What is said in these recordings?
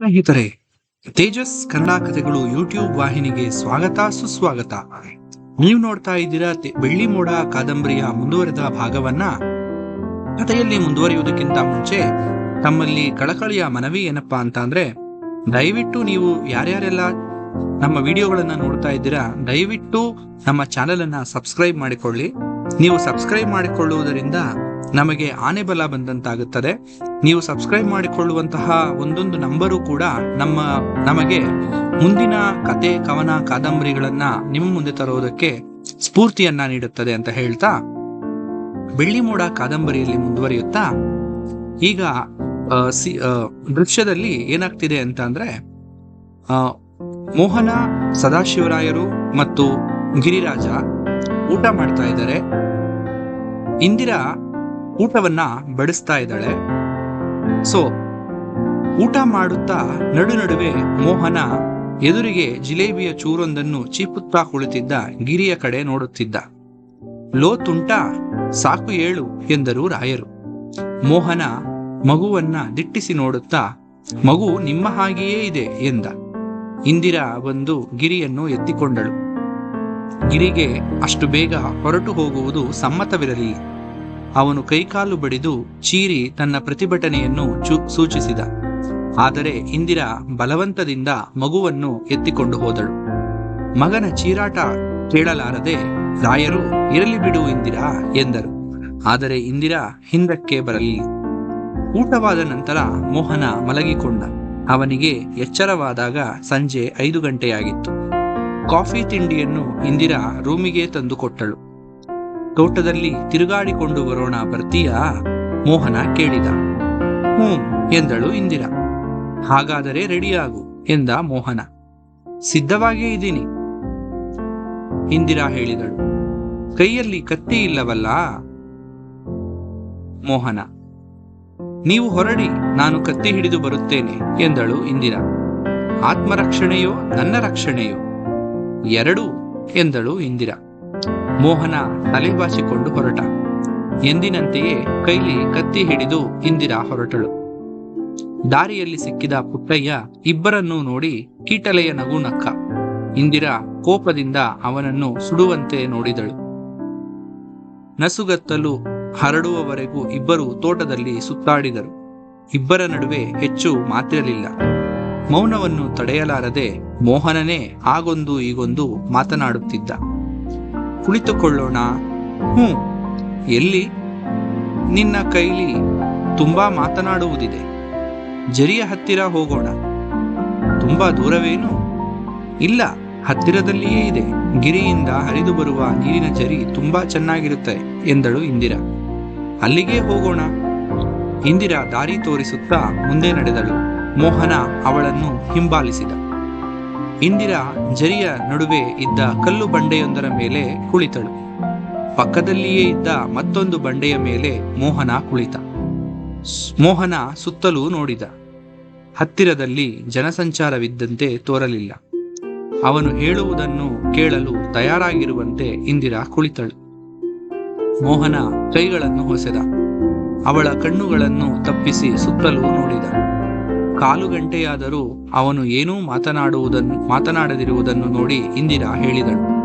ಸ್ನೇಹಿತರೆ, ತೇಜಸ್ ಕನ್ನಡ ಕಥೆಗಳು ಯೂಟ್ಯೂಬ್ ವಾಹಿನಿಗೆ ಸ್ವಾಗತ, ಸುಸ್ವಾಗತ. ನೀವು ನೋಡ್ತಾ ಇದ್ದೀರಾ ಬೆಳ್ಳಿ ಮೋಡ ಕಾದಂಬರಿಯ ಮುಂದುವರೆದ ಭಾಗವನ್ನ. ಕಥೆಯಲ್ಲಿ ಮುಂದುವರಿಯುವುದಕ್ಕಿಂತ ಮುಂಚೆ, ತಮ್ಮಲ್ಲಿ ಕಳಕಳಿಯ ಮನವಿ ಏನಪ್ಪಾ ಅಂತ ಅಂದ್ರೆ ದಯವಿಟ್ಟು ನೀವು ಯಾರ್ಯಾರೆಲ್ಲ ನಮ್ಮ ವಿಡಿಯೋಗಳನ್ನ ನೋಡ್ತಾ ಇದ್ದೀರಾ, ದಯವಿಟ್ಟು ನಮ್ಮ ಚಾನೆಲ್ ಅನ್ನ ಸಬ್ಸ್ಕ್ರೈಬ್ ಮಾಡಿಕೊಳ್ಳಿ. ನೀವು ಸಬ್ಸ್ಕ್ರೈಬ್ ಮಾಡಿಕೊಳ್ಳುವುದರಿಂದ ನಮಗೆ ಆನೆ ಬಲ ಬಂದಂತಾಗುತ್ತದೆ. ನೀವು ಸಬ್ಸ್ಕ್ರೈಬ್ ಮಾಡಿಕೊಳ್ಳುವಂತಹ ಒಂದೊಂದು ನಂಬರು ಕೂಡ ನಮ್ಮ, ನಮಗೆ ಮುಂದಿನ ಕತೆ, ಕವನ, ಕಾದಂಬರಿಗಳನ್ನ ನಿಮ್ಮ ಮುಂದೆ ತರುವುದಕ್ಕೆ ಸ್ಫೂರ್ತಿಯನ್ನ ನೀಡುತ್ತದೆ ಅಂತ ಹೇಳ್ತಾ ಬೆಳ್ಳಿ ಮೋಡ ಕಾದಂಬರಿಯಲ್ಲಿ ಮುಂದುವರಿಯುತ್ತಾ? ಈಗ ದೃಶ್ಯದಲ್ಲಿ ಏನಾಗ್ತಿದೆ ಅಂತ ಅಂದ್ರೆ ಮೋಹನ, ಸದಾಶಿವರಾಯರು ಮತ್ತು ಗಿರಿರಾಜ ಊಟ ಮಾಡ್ತಾ ಇದ್ದಾರೆ. ಇಂದಿರಾ ಊಟವನ್ನ ಬಡಿಸ್ತಾ ಇದ್ದಾಳೆ. ಸೊ ಊಟ ಮಾಡುತ್ತಾ ನಡು ನಡುವೆ ಮೋಹನ ಎದುರಿಗೆ ಜಿಲೇಬಿಯ ಚೂರೊಂದನ್ನು ಚೀಪುತ್ತಾ ಕುಳಿತಿದ್ದ ಗಿರಿಯ ಕಡೆ ನೋಡುತ್ತಿದ್ದ. ಲೋ ತುಂಟ, ಸಾಕು ಏಳು ಎಂದರು ರಾಯರು. ಮೋಹನ ಮಗುವನ್ನ ದಿಟ್ಟಿಸಿ ನೋಡುತ್ತಾ, ಮಗು ನಿಮ್ಮ ಹಾಗೆಯೇ ಇದೆ ಎಂದ. ಇಂದಿರಾ ಬಂದು ಗಿರಿಯನ್ನು ಎತ್ತಿಕೊಂಡಳು. ಗಿರಿಗೆ ಅಷ್ಟು ಬೇಗ ಹೊರಟು ಹೋಗುವುದು ಸಮ್ಮತವಿರಲಿಲ್ಲ ಅವನು ಕೈಕಾಲು ಬಡಿದು ಚೀರಿ ತನ್ನ ಪ್ರತಿಭಟನೆಯನ್ನು ಸೂಚಿಸಿದ. ಆದರೆ ಇಂದಿರಾ ಬಲವಂತದಿಂದ ಮಗುವನ್ನು ಎತ್ತಿಕೊಂಡು ಹೋದಳು. ಮಗನ ಚೀರಾಟ ಕೇಳಲಾರದೆ, ರಾಯರು, ಇರಲಿ ಬಿಡು ಇಂದಿರಾ ಎಂದರು. ಆದರೆ ಇಂದಿರಾ ಹಿಂದಕ್ಕೆ ಬರಲಿಲ್ಲ. ಊಟವಾದ ನಂತರ ಮೋಹನ ಮಲಗಿಕೊಂಡ. ಅವನಿಗೆ ಎಚ್ಚರವಾದಾಗ ಸಂಜೆ ಐದು ಗಂಟೆಯಾಗಿತ್ತು. ಕಾಫಿ ತಿಂಡಿಯನ್ನು ಇಂದಿರಾ ರೂಮಿಗೆ ತಂದುಕೊಟ್ಟಳು. ತೋಟದಲ್ಲಿ ತಿರುಗಾಡಿಕೊಂಡು ಬರೋಣ ಬರ್ತೀಯಾ? ಮೋಹನ ಕೇಳಿದ. ಹ್ಞೂ ಎಂದಳು ಇಂದಿರಾ. ಹಾಗಾದರೆ ರೆಡಿಯಾಗು ಎಂದ ಮೋಹನ. ಸಿದ್ಧವಾಗಿಯೇ ಇದ್ದೀನಿ. ಇಂದಿರಾ ಹೇಳಿದಳು. ಕೈಯಲ್ಲಿ ಕತ್ತಿ ಇಲ್ಲವಲ್ಲ? ಮೋಹನ. ನೀವು ಹೊರಡಿ, ನಾನು ಕತ್ತಿ ಹಿಡಿದು ಬರುತ್ತೇನೆ ಎಂದಳು ಇಂದಿರಾ. ಆತ್ಮರಕ್ಷಣೆಯೋ ನನ್ನ ರಕ್ಷಣೆಯೋ? ಎರಡೂ ಎಂದಳು ಇಂದಿರಾ. ಮೋಹನ ತಲೆಬಾಚಿಕೊಂಡು ಹೊರಟ. ಎಂದಿನಂತೆಯೇ ಕೈಲಿ ಕತ್ತಿ ಹಿಡಿದು ಇಂದಿರಾ ಹೊರಟಳು. ದಾರಿಯಲ್ಲಿ ಸಿಕ್ಕಿದ ಪುಟ್ಟಯ್ಯ ಇಬ್ಬರನ್ನೂ ನೋಡಿ ಕೀಟಲೆಯ ನಗು ನಕ್ಕ. ಇಂದಿರಾ ಕೋಪದಿಂದ ಅವನನ್ನು ಸುಡುವಂತೆ ನೋಡಿದಳು. ನಸುಗತ್ತಲು ಹರಡುವವರೆಗೂ ಇಬ್ಬರು ತೋಟದಲ್ಲಿ ಸುತ್ತಾಡಿದರು. ಇಬ್ಬರ ನಡುವೆ ಹೆಚ್ಚು ಮಾತಿರಲಿಲ್ಲ. ಮೌನವನ್ನು ತಡೆಯಲಾರದೆ ಮೋಹನನೇ ಆಗೊಂದು ಈಗೊಂದು ಮಾತನಾಡುತ್ತಿದ್ದ. ಕುಳಿತುಕೊಳ್ಳೋಣ. ಹ್ಞೂ ಎಲ್ಲಿ? ನಿನ್ನ ಕೈಲಿ ತುಂಬಾ ಮಾತನಾಡುವುದಿದೆ. ಜರಿಯ ಹತ್ತಿರ ಹೋಗೋಣ. ತುಂಬಾ ದೂರವೇನು? ಇಲ್ಲ, ಹತ್ತಿರದಲ್ಲಿಯೇ ಇದೆ. ಗಿರಿಯಿಂದ ಹರಿದು ಬರುವ ನೀರಿನ ಜರಿ ತುಂಬಾ ಚೆನ್ನಾಗಿರುತ್ತೆ, ಎಂದಳು ಇಂದಿರಾ. ಅಲ್ಲಿಗೆ ಹೋಗೋಣ. ಇಂದಿರಾ ದಾರಿ ತೋರಿಸುತ್ತಾ ಮುಂದೆ ನಡೆದಳು. ಮೋಹನ ಅವಳನ್ನು ಹಿಂಬಾಲಿಸಿದ. ಇಂದಿರಾ ಜರಿಯ ನಡುವೆ ಇದ್ದ ಕಲ್ಲು ಬಂಡೆಯೊಂದರ ಮೇಲೆ ಕುಳಿತಳು. ಪಕ್ಕದಲ್ಲಿಯೇ ಇದ್ದ ಮತ್ತೊಂದು ಬಂಡೆಯ ಮೇಲೆ ಮೋಹನ ಕುಳಿತ. ಮೋಹನ ಸುತ್ತಲೂ ನೋಡಿದ. ಹತ್ತಿರದಲ್ಲಿ ಜನಸಂಚಾರವಿದ್ದಂತೆ ತೋರಲಿಲ್ಲ. ಅವನು ಹೇಳುವುದನ್ನು ಕೇಳಲು ತಯಾರಾಗಿರುವಂತೆ ಇಂದಿರಾ ಕುಳಿತಳು. ಮೋಹನ ಕೈಗಳನ್ನು ಹೊಸೆದ ಅವಳ ಕಣ್ಣುಗಳನ್ನು ತಪ್ಪಿಸಿ ಸುತ್ತಲೂ ನೋಡಿದ. ಕಾಲು ಗಂಟೆಯಾದರೂ ಅವನು ಏನೂ ಮಾತನಾಡುವುದನ್ನು ಮಾತನಾಡದಿರುವುದನ್ನು ನೋಡಿ ಇಂದಿರಾ ಹೇಳಿದಳು.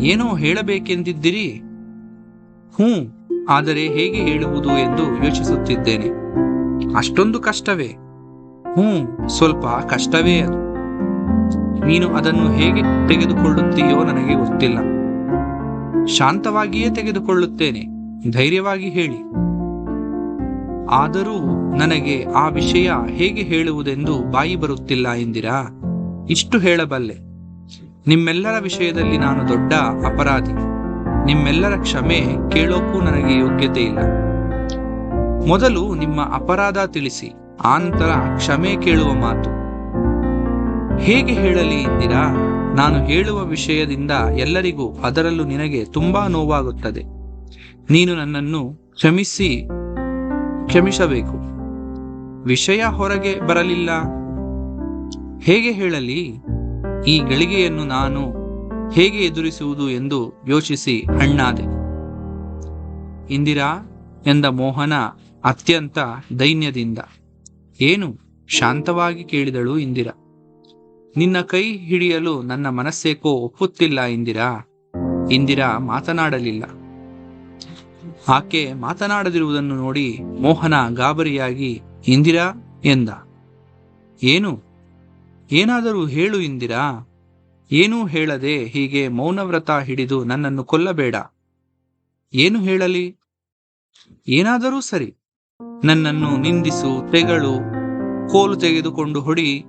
ಏನೋ ಹೇಳಬೇಕೆಂದಿದ್ದಿರಿ? ಹ್ಞೂ, ಆದರೆ ಹೇಗೆ ಹೇಳುವುದು ಎಂದು ಯೋಚಿಸುತ್ತಿದ್ದೇನೆ. ಅಷ್ಟೊಂದು ಕಷ್ಟವೇ? ಹ್ಞೂ, ಸ್ವಲ್ಪ ಕಷ್ಟವೇ ಅದು. ನೀನು ಅದನ್ನು ಹೇಗೆ ತೆಗೆದುಕೊಳ್ಳುತ್ತೀಯೋ ನನಗೆ ಗೊತ್ತಿಲ್ಲ. ಶಾಂತವಾಗಿಯೇ ತೆಗೆದುಕೊಳ್ಳುತ್ತೇನೆ. ಧೈರ್ಯವಾಗಿ ಹೇಳಿ. ಆದರೂ ನನಗೆ ಆ ವಿಷಯ ಹೇಗೆ ಹೇಳುವುದೆಂದು ಬಾಯಿ ಬರುತ್ತಿಲ್ಲ ಎಂದಿರಾ? ಇಷ್ಟು ಹೇಳಬಲ್ಲೆ. ನಿಮ್ಮೆಲ್ಲರ ವಿಷಯದಲ್ಲಿ ನಾನು ದೊಡ್ಡ ಅಪರಾಧಿ. ನಿಮ್ಮೆಲ್ಲರ ಕ್ಷಮೆ ಕೇಳೋಕ್ಕೂ ನನಗೆ ಯೋಗ್ಯತೆ ಇಲ್ಲ. ಮೊದಲು ನಿಮ್ಮ ಅಪರಾಧ ತಿಳಿಸಿ, ಆನಂತರ ಕ್ಷಮೆ ಕೇಳುವ ಮಾತು. ಹೇಗೆ ಹೇಳಲಿ ಎಂದಿರಾ ನಾನು ಹೇಳುವ ವಿಷಯದಿಂದ ಎಲ್ಲರಿಗೂ ಅದರಲ್ಲೂ ನಿನಗೆ ತುಂಬಾ ನೋವಾಗುತ್ತದೆ. ನೀನು ನನ್ನನ್ನು ಕ್ಷಮಿಸಿ ಕ್ಷಮಿಸಬೇಕು. ವಿಷಯ ಹೊರಗೆ ಬರಲಿಲ್ಲ. ಹೇಗೆ ಹೇಳಲಿ? ಈ ಗಳಿಗೆಯನ್ನು ನಾನು ಹೇಗೆ ಎದುರಿಸುವುದು ಎಂದು ಯೋಚಿಸಿ ಅಣ್ಣಾದೆ. ಇಂದಿರಾ ಎಂದ ಮೋಹನ ಅತ್ಯಂತ ದೈನ್ಯದಿಂದ. ಏನು? ಶಾಂತವಾಗಿ ಕೇಳಿದಳು ಇಂದಿರಾ. ನಿನ್ನ ಕೈ ಹಿಡಿಯಲು ನನ್ನ ಮನಸ್ಸೇಕೋ ಒಪ್ಪುತ್ತಿಲ್ಲ ಇಂದಿರಾ. ಇಂದಿರಾ ಮಾತನಾಡಲಿಲ್ಲ. ಆಕೆ ಮಾತನಾಡದಿರುವುದನ್ನು ನೋಡಿ ಮೋಹನ ಗಾಬರಿಯಾಗಿ, ಇಂದಿರಾ, ಎಂದ. ಏನು? ಏನಾದರೂ ಹೇಳು ಇಂದಿರಾ. ಏನೂ ಹೇಳದೆ ಹೀಗೆ ಮೌನವ್ರತ ಹಿಡಿದು ನನ್ನನ್ನು ಕೊಲ್ಲಬೇಡ. ಏನು ಹೇಳಲಿ? ಏನಾದರೂ ಸರಿ. ನನ್ನನ್ನು ನಿಂದಿಸು, ತೆಗಳು, ಕೋಲು ತೆಗೆದುಕೊಂಡು ಹೊಡಿ.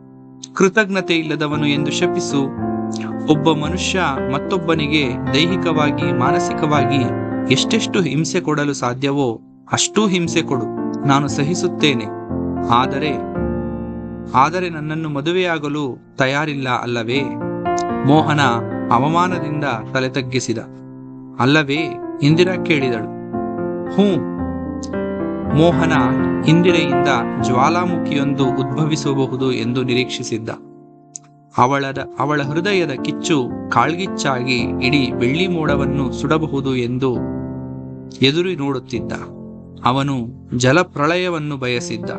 ಕೃತಜ್ಞತೆ ಇಲ್ಲದವನು ಎಂದು ಶಪಿಸು. ಒಬ್ಬ ಮನುಷ್ಯ ಮತ್ತೊಬ್ಬನಿಗೆ ದೈಹಿಕವಾಗಿ, ಮಾನಸಿಕವಾಗಿ ಎಷ್ಟೆಷ್ಟು ಹಿಂಸೆ ಕೊಡಲು ಸಾಧ್ಯವೋ ಅಷ್ಟೂ ಹಿಂಸೆ ಕೊಡು. ನಾನು ಸಹಿಸುತ್ತೇನೆ. ಆದರೆ ಆದರೆ ನನ್ನನ್ನು ಮದುವೆಯಾಗಲು ತಯಾರಿಲ್ಲ ಅಲ್ಲವೇ? ಮೋಹನ ಅವಮಾನದಿಂದ ತಲೆ ತಗ್ಗಿಸಿದ ಅಲ್ಲವೇ? ಇಂದಿರಾ ಕೇಳಿದಳು. ಹ್ಞೂ. ಮೋಹನ ಇಂದಿರೆಯಿಂದ ಜ್ವಾಲಾಮುಖಿಯೊಂದು ಉದ್ಭವಿಸಬಹುದು ಎಂದು ನಿರೀಕ್ಷಿಸಿದ್ದ. ಅವಳದ, ಅವಳ ಹೃದಯದ ಕಿಚ್ಚು ಕಾಳ್ಗಿಚ್ಚಾಗಿ ಇಡೀ ಬೆಳ್ಳಿ ಮೋಡವನ್ನು ಸುಡಬಹುದು ಎಂದು ಎದುರು ನೋಡುತ್ತಿದ್ದ. ಅವನು ಜಲಪ್ರಳಯವನ್ನು ಬಯಸಿದ್ದ.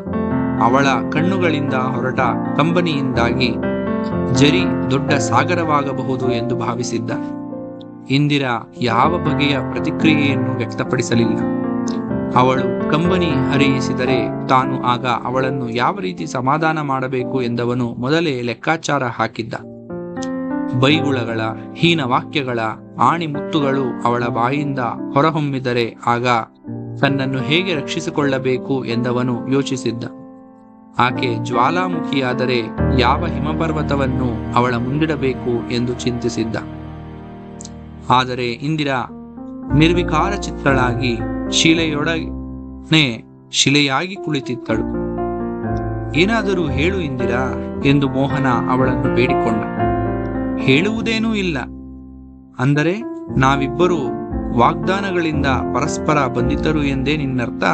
ಅವಳ ಕಣ್ಣುಗಳಿಂದ ಹೊರಟ ಕಂಬನಿಯಿಂದಾಗಿ ಜರಿ ದೊಡ್ಡ ಸಾಗರವಾಗಬಹುದು ಎಂದು ಭಾವಿಸಿದ್ದ. ಇಂದಿರಾ ಯಾವ ಬಗೆಯ ಪ್ರತಿಕ್ರಿಯೆಯನ್ನು ವ್ಯಕ್ತಪಡಿಸಲಿಲ್ಲ. ಅವಳು ಕಂಬನಿ ಹರಿಯಿಸಿದರೆ ತಾನು ಆಗ ಅವಳನ್ನು ಯಾವ ರೀತಿ ಸಮಾಧಾನ ಮಾಡಬೇಕು ಎಂದವನು ಮೊದಲೇ ಲೆಕ್ಕಾಚಾರ ಹಾಕಿದ್ದ. ಬೈಗುಳಗಳ, ಹೀನ ವಾಕ್ಯಗಳ ಆಣಿ ಮುತ್ತುಗಳು ಅವಳ ಬಾಯಿಂದ ಹೊರಹೊಮ್ಮಿದರೆ ಆಗ ತನ್ನನ್ನು ಹೇಗೆ ರಕ್ಷಿಸಿಕೊಳ್ಳಬೇಕು ಎಂದವನು ಯೋಚಿಸಿದ್ದ. ಆಕೆ ಜ್ವಾಲಾಮುಖಿಯಾದರೆ ಯಾವ ಹಿಮಪರ್ವತವನ್ನು ಅವಳ ಮುಂದಿಡಬೇಕು ಎಂದು ಚಿಂತಿಸಿದ್ದ. ಆದರೆ ಇಂದಿರಾ ನಿರ್ವಿಕಾರ ಚಿತ್ತಳಾಗಿ ಶಿಲೆಯೊಡನೆ ಶಿಲೆಯಾಗಿ ಕುಳಿತಿದ್ದಳು. ಏನಾದರೂ ಹೇಳು ಇಂದಿರಾ ಎಂದು ಮೋಹನ ಅವಳನ್ನು ಬೇಡಿಕೊಂಡ. ಹೇಳುವುದೇನೂ ಇಲ್ಲ. ಅಂದರೆ ನಾವಿಬ್ಬರು ವಾಗ್ದಾನಗಳಿಂದ ಪರಸ್ಪರ ಬಂದಿದ್ದರು ಎಂದೇ ನಿನ್ನರ್ಥ?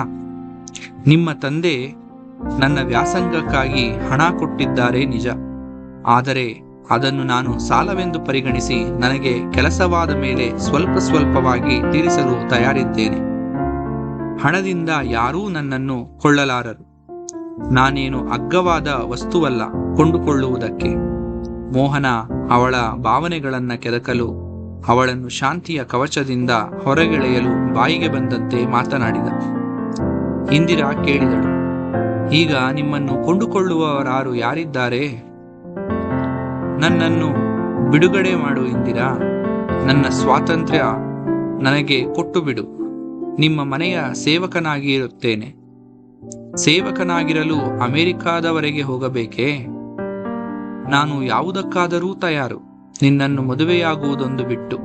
ನಿಮ್ಮ ತಂದೆ ನನ್ನ ವ್ಯಾಸಂಗಕ್ಕಾಗಿ ಹಣ ಕೊಟ್ಟಿದ್ದಾರೆ ನಿಜ. ಆದರೆ ಅದನ್ನು ನಾನು ಸಾಲವೆಂದು ಪರಿಗಣಿಸಿ ನನಗೆ ಕೆಲಸವಾದ ಮೇಲೆ ಸ್ವಲ್ಪ ಸ್ವಲ್ಪವಾಗಿ ತೀರಿಸಲು ತಯಾರಿದ್ದೇನೆ. ಹಣದಿಂದ ಯಾರೂ ನನ್ನನ್ನು ಕೊಳ್ಳಲಾರರು. ನಾನೇನು ಅಗ್ಗವಾದ ವಸ್ತುವಲ್ಲ ಕೊಂಡುಕೊಳ್ಳುವುದಕ್ಕೆ. ಮೋಹನ ಅವಳ ಭಾವನೆಗಳನ್ನ ಕೆದಕಲು ಅವಳನ್ನು ಶಾಂತಿಯ ಕವಚದಿಂದ ಹೊರಗೆಳೆಯಲು ಬಾಯಿಗೆ ಬಂದಂತೆ ಮಾತನಾಡಿದ. ಇಂದಿರಾ ಕೇಳಿದಳು, ಈಗ ನಿಮ್ಮನ್ನು ಕೊಂಡುಕೊಳ್ಳುವವರಾರು ಯಾರಿದ್ದಾರೆ? ನನ್ನನ್ನು ಬಿಡುಗಡೆ ಮಾಡು ಇಂದಿರಾ. ನನ್ನ ಸ್ವಾತಂತ್ರ್ಯ ನನಗೆ ಕೊಟ್ಟು ಬಿಡು. ನಿಮ್ಮ ಮನೆಯ ಸೇವಕನಾಗಿ ಇರುತ್ತೇನೆ. ಸೇವಕನಾಗಿರಲು ಅಮೆರಿಕಾದವರೆಗೆ ಹೋಗಬೇಕೇ? ನಾನು ಯಾವುದಕ್ಕಾದರೂ ತಯಾರು. ನಿನ್ನನ್ನು ಮದುವೆಯಾಗುವುದೊಂದು ಬಿಟ್ಟು.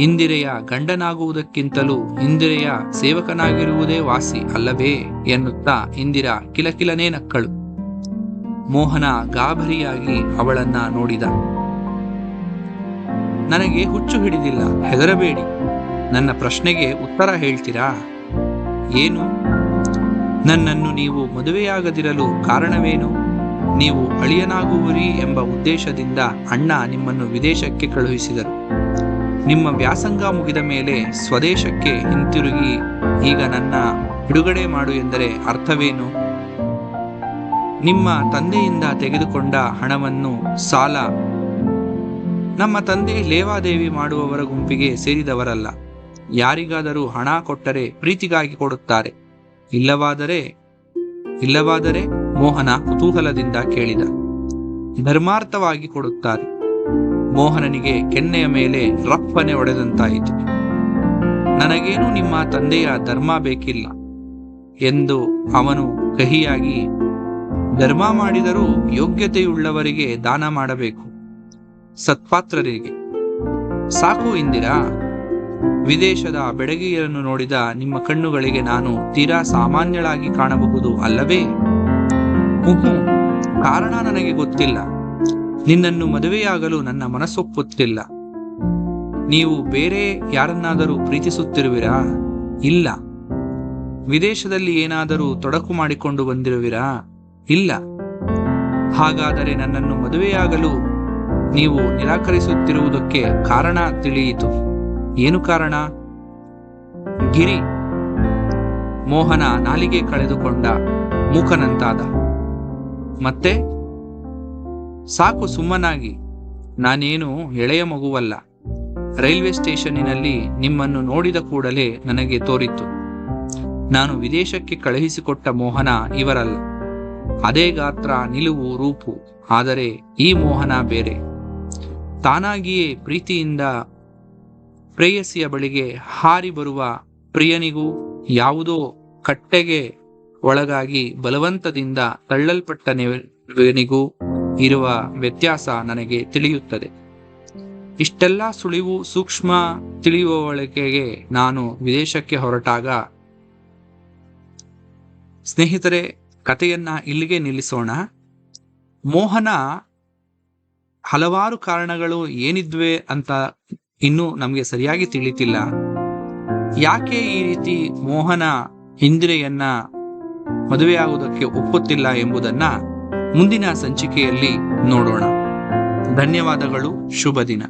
ಇಂದಿರೆಯ ಗಂಡನಾಗುವುದಕ್ಕಿಂತಲೂ ಇಂದಿರೆಯ ಸೇವಕನಾಗಿರುವುದೇ ವಾಸಿ ಅಲ್ಲವೇ ಎನ್ನುತ್ತಾ ಇಂದಿರಾ ಕಿಲಕಿಲನೇ ನಕ್ಕಳು. ಮೋಹನ ಗಾಬರಿಯಾಗಿ ಅವಳನ್ನ ನೋಡಿದ. ನನಗೆ ಹುಚ್ಚು ಹಿಡಿದಿಲ್ಲ, ಹೆದರಬೇಡಿ. ನನ್ನ ಪ್ರಶ್ನೆಗೆ ಉತ್ತರ ಹೇಳ್ತೀರಾ? ಏನು? ನನ್ನನ್ನು ನೀವು ಮದುವೆಯಾಗದಿರಲು ಕಾರಣವೇನು? ನೀವು ಅಳಿಯನಾಗುವಿರಿ ಎಂಬ ಉದ್ದೇಶದಿಂದ ಅಣ್ಣ ನಿಮ್ಮನ್ನು ವಿದೇಶಕ್ಕೆ ಕಳುಹಿಸಿದರು. ನಿಮ್ಮ ವ್ಯಾಸಂಗ ಮುಗಿದ ಮೇಲೆ ಸ್ವದೇಶಕ್ಕೆ ಹಿಂತಿರುಗಿ, ಈಗ ನನ್ನ ಬಿಡುಗಡೆ ಮಾಡು ಎಂದರೆ ಅರ್ಥವೇನು? ನಿಮ್ಮ ತಂದೆಯಿಂದ ತೆಗೆದುಕೊಂಡ ಹಣವನ್ನು ಸಾಲ ನಮ್ಮ ತಂದೆ ಲೇವಾದೇವಿ ಮಾಡುವವರ ಗುಂಪಿಗೆ ಸೇರಿದವರಲ್ಲ. ಯಾರಿಗಾದರೂ ಹಣ ಕೊಟ್ಟರೆ ಪ್ರೀತಿಗಾಗಿ ಕೊಡುತ್ತಾರೆ. ಇಲ್ಲವಾದರೆ ಇಲ್ಲವಾದರೆ ಮೋಹನ ಕುತೂಹಲದಿಂದ ಕೇಳಿದ. ಧರ್ಮಾರ್ಥವಾಗಿ ಕೊಡುತ್ತಾರೆ. ಮೋಹನನಿಗೆ ಕೆನ್ನೆಯ ಮೇಲೆ ರಪ್ಪನೆ ಒಡೆದಂತಾಯಿತು. ನನಗೇನು ನಿಮ್ಮ ತಂದೆಯ ಧರ್ಮ ಬೇಕಿಲ್ಲ. ಎಂದು ಅವನು ಕಹಿಯಾಗಿ, ಧರ್ಮ ಮಾಡಿದರೂ ಯೋಗ್ಯತೆಯುಳ್ಳವರಿಗೆ ದಾನ ಮಾಡಬೇಕು. ಸತ್ಪಾತ್ರರಿಗೆ. ಸಾಕು ಇಂದಿರಾ. ವಿದೇಶದ ಬೆಡಗಿಯರನ್ನು ನೋಡಿದ ನಿಮ್ಮ ಕಣ್ಣುಗಳಿಗೆ ನಾನು ತೀರಾ ಸಾಮಾನ್ಯಳಾಗಿ ಕಾಣಬಹುದು ಅಲ್ಲವೇ? ಕಾರಣ ನನಗೆ ಗೊತ್ತಿಲ್ಲ. ನಿನ್ನನ್ನು ಮದುವೆಯಾಗಲು ನನ್ನ ಮನಸ್ಸೊಪ್ಪುತ್ತಿಲ್ಲ. ನೀವು ಬೇರೆ ಯಾರನ್ನಾದರೂ ಪ್ರೀತಿಸುತ್ತಿರುವಿರಾ? ಇಲ್ಲ. ವಿದೇಶದಲ್ಲಿ ಏನಾದರೂ ತೊಡಕು ಮಾಡಿಕೊಂಡು ಬಂದಿರುವಿರಾ? ಇಲ್ಲ. ಹಾಗಾದರೆ ನನ್ನನ್ನು ಮದುವೆಯಾಗಲು ನೀವು ನಿರಾಕರಿಸುತ್ತಿರುವುದಕ್ಕೆ ಕಾರಣ ತಿಳಿಯಿತು. ಏನು ಕಾರಣ? ಗಿರಿ. ಮೋಹನ ನಾಲಿಗೆ ಕಳೆದುಕೊಂಡ ಮೂಕನಂತಾದ. ಮತ್ತೆ? ಸಾಕು ಸುಮ್ಮನಾಗಿ. ನಾನೇನು ಎಳೆಯ ಮಗುವಲ್ಲ. ರೈಲ್ವೆ ಸ್ಟೇಷನ್ನಿನಲ್ಲಿ ನಿಮ್ಮನ್ನು ನೋಡಿದ ಕೂಡಲೇ ನನಗೆ ತೋರಿತ್ತು. ನಾನು ವಿದೇಶಕ್ಕೆ ಕಳುಹಿಸಿಕೊಟ್ಟ ಮೋಹನ ಇವರಲ್ಲ. ಅದೇ ಗಾತ್ರ, ನಿಲುವು, ರೂಪು. ಆದರೆ ಈ ಮೋಹನ ಬೇರೆ. ತಾನಾಗಿಯೇ ಪ್ರೀತಿಯಿಂದ ಪ್ರೇಯಸಿಯ ಬಳಿಗೆ ಹಾರಿ ಬರುವ ಪ್ರಿಯನಿಗೂ ಯಾವುದೋ ಕಟ್ಟೆಗೆ ಒಳಗಾಗಿ ಬಲವಂತದಿಂದ ತಳ್ಳಲ್ಪಟ್ಟ ನೆವನಿಗೂ ಇರುವ ವ್ಯತ್ಯಾಸ ನನಗೆ ತಿಳಿಯುತ್ತದೆ. ಇಷ್ಟೆಲ್ಲ ಸುಳಿವು ಸೂಕ್ಷ್ಮ ತಿಳಿಯುವವಳಿಕೆಗೆ ನಾನು ವಿದೇಶಕ್ಕೆ ಹೊರಟಾಗ ಸ್ನೇಹಿತರೆ, ಕಥೆಯನ್ನ ಇಲ್ಲಿಗೆ ನಿಲ್ಲಿಸೋಣ. ಮೋಹನ ಹಲವಾರು ಕಾರಣಗಳು ಏನಿದ್ವೆ ಅಂತ ಇನ್ನೂ ನಮಗೆ ಸರಿಯಾಗಿ ತಿಳಿತಿಲ್ಲ. ಯಾಕೆ ಈ ರೀತಿ ಮೋಹನ ಇಂದಿರೆಯನ್ನ ಮದುವೆಯಾಗುವುದಕ್ಕೆ ಒಪ್ಪುತ್ತಿಲ್ಲ ಎಂಬುದನ್ನ ಮುಂದಿನ ಸಂಚಿಕೆಯಲ್ಲಿ ನೋಡೋಣ. ಧನ್ಯವಾದಗಳು, ಶುಭ ದಿನ.